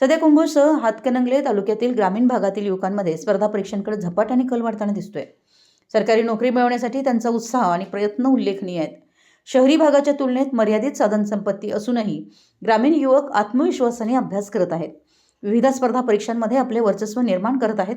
सध्या कुंभोजसह हातकणंगले तालुक्यातील ग्रामीण भागातील युवकांमध्ये स्पर्धा परीक्षांकडे झपाट्याने कल वाढताना दिसतोय. सरकारी नोकरी मिळवण्यासाठी त्यांचा उत्साह आणि प्रयत्न उल्लेखनीय आहेत. शहरी भागाच्या तुलनेत मर्यादित साधनसंपत्ती असूनही ग्रामीण युवक आत्मविश्वासाने अभ्यास करत आहेत. विविध स्पर्धा परीक्षांमध्ये आपले वर्चस्व निर्माण करत आहेत.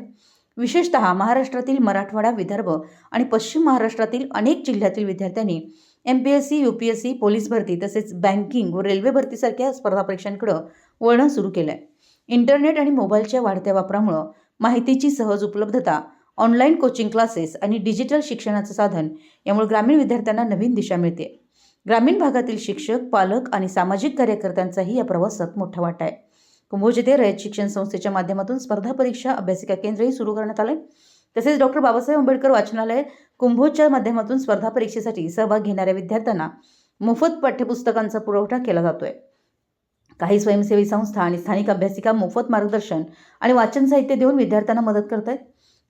विशेषतः महाराष्ट्रातील मराठवाडा विदर्भ आणि पश्चिम महाराष्ट्रातील अनेक जिल्ह्यातील विद्यार्थ्यांनी M P S C U P S C police भरती तसेच बँकिंग व रेल्वे भरतीसारख्या स्पर्धा परीक्षांकडं वळणं सुरू केलं आहे इंटरनेट आणि मोबाईलच्या वाढत्या वापरामुळं माहितीची सहज उपलब्धता ऑनलाईन कोचिंग क्लासेस आणि डिजिटल शिक्षणाचं साधन यामुळे ग्रामीण विद्यार्थ्यांना नवीन दिशा मिळते. ग्रामीण भागातील शिक्षक पालक आणि सामाजिक कार्यकर्त्यांचाही या प्रवासात मोठा वाटा आहे. कुंभोज येथे रयत शिक्षण संस्थेच्या माध्यमातून स्पर्धा परीक्षा अभ्यासिका केंद्रही सुरू करण्यात आलं तसेच डॉक्टर बाबासाहेब आंबेडकर वाचनालय कुंभोजच्या माध्यमातून स्पर्धा परीक्षेसाठी सहभाग घेणाऱ्या विद्यार्थ्यांना मोफत पाठ्यपुस्तकांचा पुरवठा केला जातोय. काही स्वयंसेवी संस्था आणि स्थानिक अभ्यासिका मोफत मार्गदर्शन आणि वाचन साहित्य देऊन विद्यार्थ्यांना मदत करत आहेत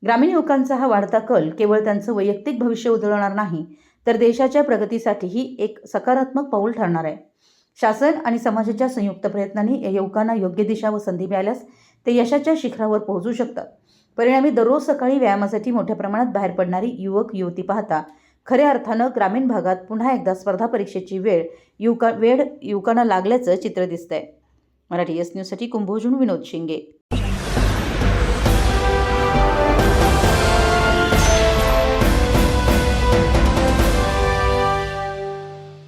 ग्रामीण युवकांचा हा वाढता कल केवळ त्यांचं वैयक्तिक भविष्य उजळणार नाही तर देशाच्या प्रगतीसाठीही एक सकारात्मक पाऊल ठरणार आहे. शासन आणि समाजाच्या संयुक्त प्रयत्नांनी या युवकांना योग्य दिशा व संधी मिळाल्यास ते यशाच्या शिखरावर पोहोचू शकतात. परिणामी दररोज सकाळी व्यायामासाठी मोठ्या प्रमाणात बाहेर पडणारी युवक युवती पाहता खऱ्या अर्थानं ग्रामीण भागात पुन्हा एकदा स्पर्धा परीक्षेची वेळ युवका वेळ युवकांना लागल्याचं चित्र दिसतंय. मराठी एस न्यूजसाठी कुंभोजून विनोद शिंगे.